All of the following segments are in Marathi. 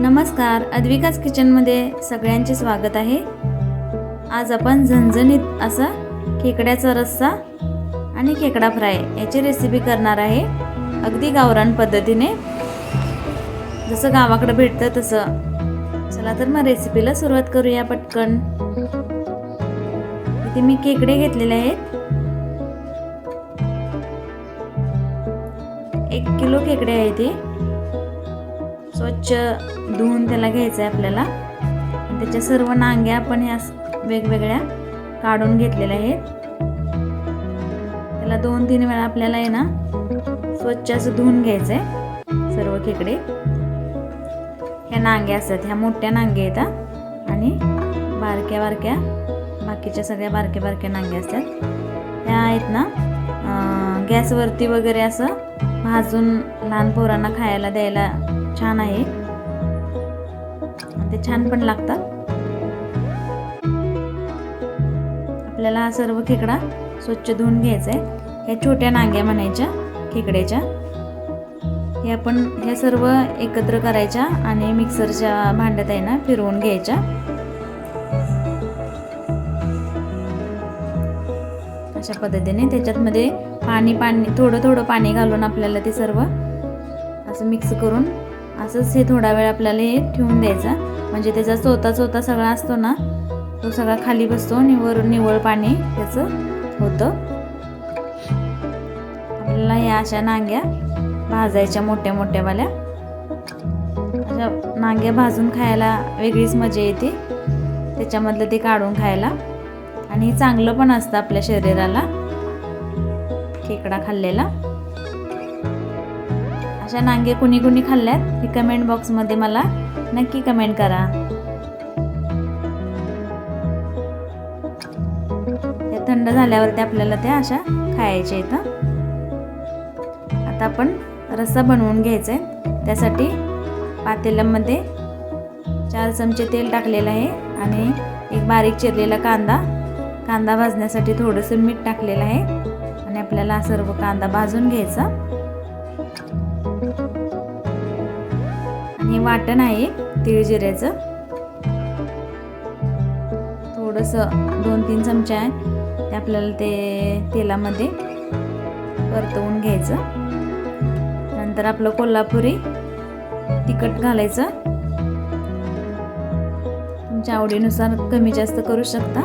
नमस्कार अद्विकाच किचनमध्ये सगळ्यांचे स्वागत आहे. आज आपण झणझणीत असा खेकड्याचा रस्सा आणि खेकडा फ्राय याची रेसिपी करणार आहे. अगदी गावरान पद्धतीने. जसं गावाकडं भेटतं तसं. चला तर मग रेसिपीला सुरुवात करूया पटकन. इथे मी खेकडे घेतलेले आहेत. एक किलो खेकडे आहे ते. स्वच्छ धुवून त्याला घ्यायचं आहे आपल्याला. त्याच्या सर्व नांग्या आपण ह्या वेगवेगळ्या काढून घेतलेल्या आहेत. त्याला दोन तीन वेळा आपल्याला आहे ना स्वच्छ असं धुवून घ्यायचं आहे सर्व खेकडे. ह्या नांग्या असतात ह्या मोठ्या नांग्या येतात आणि बारक्या बारक्या बाकीच्या सगळ्या बारक्या बारक्या नांग्या असतात. ह्या आहेत ना गॅसवरती वगैरे असं भाजून लहान पोरांना खायला द्यायला छान आहे. ते छान पण लागतात. आपल्याला हा सर्व खेकडा स्वच्छ धुवून घ्यायचा आहे. ह्या छोट्या नांग्या म्हणायच्या खेकड्याच्या. हे आपण ह्या सर्व एकत्र करायच्या आणि मिक्सरच्या भांड्यात आहे ना फिरवून घ्यायच्या. अशा पद्धतीने त्याच्यातमध्ये पाणी पाणी थोडं थोडं पाणी घालून आपल्याला ते सर्व असं मिक्स करून असंच हे थोडा वेळ आपल्याला हे ठेवून द्यायचा. म्हणजे त्याचा चोता चोता सगळा असतो ना तो सगळा खाली बसतो आणि निवळ पाणी त्याचं होतं. आपल्याला या अशा नांग्या भाजायच्या मोठ्या मोठ्यावाल्या. अशा नांग्या भाजून खायला वेगळीच मजा येते. त्याच्यामधलं ते काढून खायला. आणि चांगलं पण असतं आपल्या शरीराला खेकडा खाल्लेला. अशा नांगे कुणी कुणी खाल्ल्यात हे कमेंट बॉक्समध्ये मला नक्की कमेंट करा. ते थंड झाल्यावरती आपल्याला त्या अशा खायच्या इथं. आता आपण रस्सा बनवून घ्यायचा आहे त्यासाठी पातेल्यामध्ये चार चमचे तेल टाकलेलं आहे आणि एक बारीक चिरलेला कांदा. कांदा भाजण्यासाठी थोडंसं मीठ टाकलेलं आहे आणि आपल्याला सर्व कांदा भाजून घ्यायचा. आणि वाटण आहे तिळ जिऱ्याचं. थोडंसं दोन तीन चमचे आहे. ते आपल्याला ते तेलामध्ये परतवून घ्यायचं. नंतर आपलं कोल्हापुरी तिखट घालायचं. तुमच्या आवडीनुसार कमी जास्त करू शकता.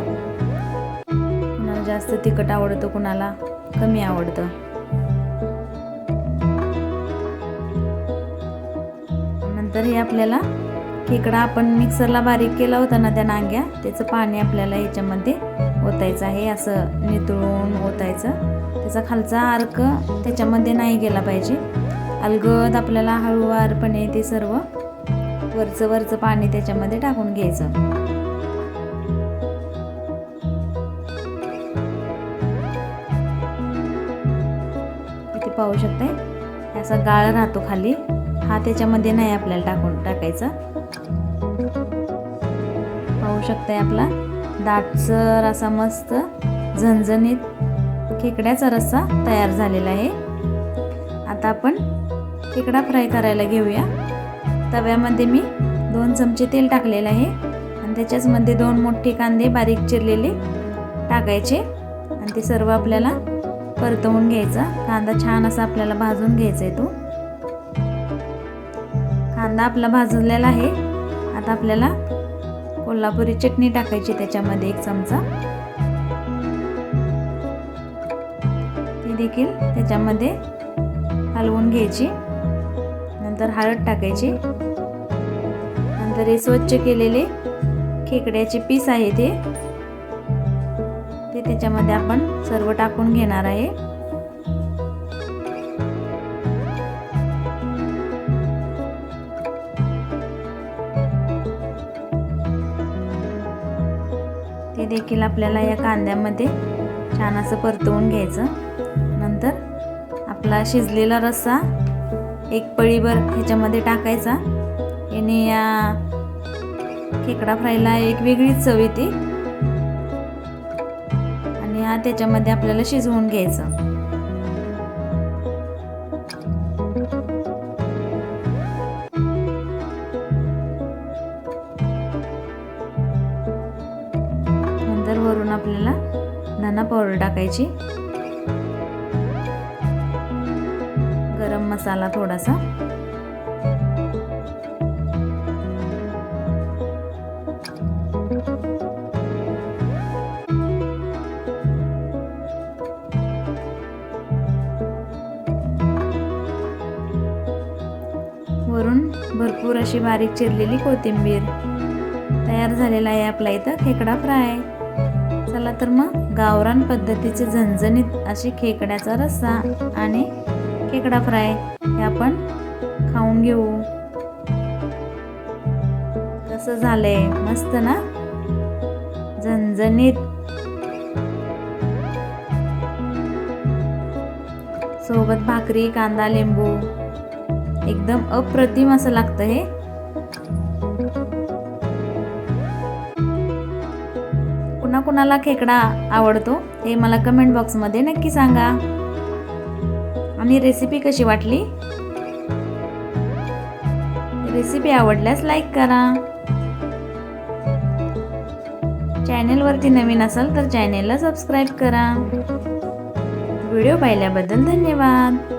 कुणाला जास्त तिखट आवडतं कुणाला कमी आवडतं. नंतर हे आपल्याला खेकडा आपण मिक्सरला बारीक केला होता ना त्या नांग्या त्याचं पाणी आपल्याला याच्यामध्ये ओतायचं आहे असं नितळून ओतायचं. त्याचा खालचा अर्क त्याच्यामध्ये नाही गेला पाहिजे. अलगद आपल्याला हळूवारपणे ते सर्व वरचं वरचं पाणी त्याच्यामध्ये टाकून घ्यायचं. पाहू शकताय? असा गाळ राहतो खाली. हा त्याच्यामध्ये नाही आपल्याला टाकून टाकायचा. पाहू शकताय आपला दाटसर असा मस्त झणझणीत खेकड्याचा रस्सा तयार झालेला आहे. आता आपण खेकडा फ्राय करायला घेऊया. तव्यामध्ये मी दोन चमचे तेल टाकलेलं आहे आणि त्याच्याचमध्ये दोन मोठे कांदे बारीक चिरलेले टाकायचे आणि ते सर्व आपल्याला परतवून घ्यायचा. कांदा छान असा आपल्याला भाजून घ्यायचा आहे तो. कांदा आपला भाजलेला आहे. आता आपल्याला कोल्हापुरी चटणी टाकायची त्याच्यामध्ये एक चमचा. ती देखील त्याच्यामध्ये हलवून घ्यायची. नंतर हळद टाकायची. नंतर हे स्वच्छ केलेले खेकड्याचे पीस आहे ते. ते त्याच्यामध्ये आपण सर्व टाकून घेणार आहे. देखील आपल्याला या कांद्यामध्ये छान असं परतवून घ्यायचं. नंतर आपला शिजलेला रस्सा एक पळीभर ह्याच्यामध्ये टाकायचा. याने या खेकडा फ्रायला एक वेगळीच चव येते. आणि हा त्याच्यामध्ये आपल्याला शिजवून घ्यायचं. वरून आपल्याला धना पावडर टाकायची. गरम मसाला थोडासा. वरून भरपूर अशी बारीक चिरलेली कोथिंबीर तयार झालेला आहे आपला इथं खेकडा फ्राय. चला तर मग गावरान पद्धतीचे झणझणीत अशी खेकड्याचा रस्सा आणि खेकडा फ्राय हे आपण खाऊन घेऊ. कसं झालंय. मस्त ना? झणझणीत. सोबत भाकरी कांदा लिंबू. एकदम अप्रतिम असं लागतं हे. कुणाकुणाला खेकडा आवडतो हे मला कमेंट बॉक्समध्ये नक्की सांगा. आणि रेसिपी कशी वाटली? रेसिपी आवडल्यास लाईक करा. चॅनेलवरती नवीन असाल तर चॅनेलला सबस्क्राईब करा. व्हिडिओ पाहिल्याबद्दल धन्यवाद.